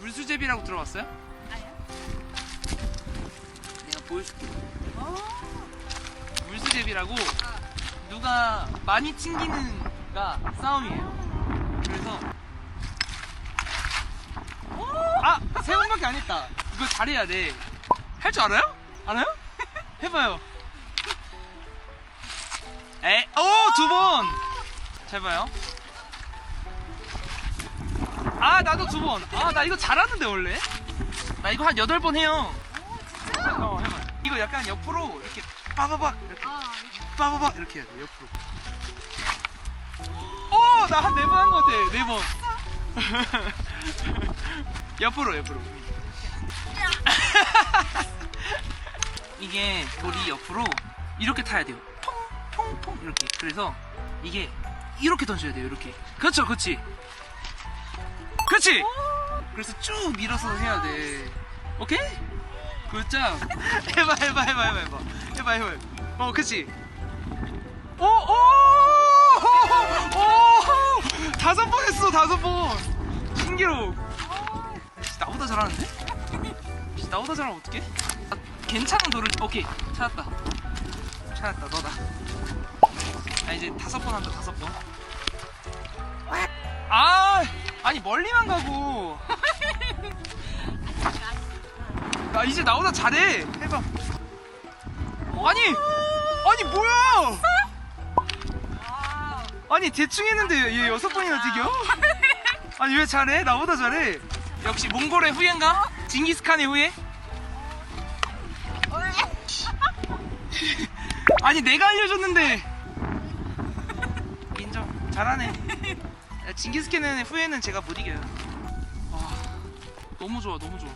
물수제비라고 들어봤어요? 아니요. 내가 보여줄게. 어. 물수제비라고 누가 많이 튕기는가 싸움이에요. 그래서 아! 세 번밖에 안 했다. 이거 잘해야 돼. 할 줄 알아요? 알아요? 해봐요. 에, 오! 두 번! 잘 봐요. 아, 나도 두 번. 아, 나 이거 잘하는데, 원래. 나 이거 한 여덟 번 해요. 어, 해봐요. 이거 약간 옆으로 이렇게 빠바박 이렇게 아, 빠바박 이렇게 해야 돼, 옆으로. 오! 나 한 네 번 한 것 같아, 네 번. 옆으로, 옆으로. 이게 돌이 옆으로 이렇게 타야 돼요. 퐁 퐁 퐁 이렇게. 그래서 이게 이렇게 던져야 돼요. 이렇게. 그렇죠, 그렇지. 그렇지. 그래서 쭉 밀어서 해야 돼. 오케이? 굿잡. 해봐, 해봐, 해봐, 해봐, 해봐, 해봐, 해봐. 어, 그렇지. 오, 오, 오, 다섯 번 했어, 다섯 번. 신기록. 나보다 잘하는데? 나보다 잘하면 어떡해? 아, 괜찮은 돌을 오케이 찾았다 찾았다 너다 아 이제 다섯 번 한다 다섯 번 아 아니 멀리만 가고. 나 이제 나보다 잘해. 해봐. 아니 아니 뭐야? 아니 대충 했는데 얘 여섯 번이나 튀겨? 아니 왜 잘해? 나보다 잘해. 역시 몽골의 후예인가? 징기스칸의 후예? 아니 내가 알려줬는데. 인정. 잘하네. 야, 징기스칸의 후예는 제가 못 이겨요. 와 너무 좋아 너무 좋아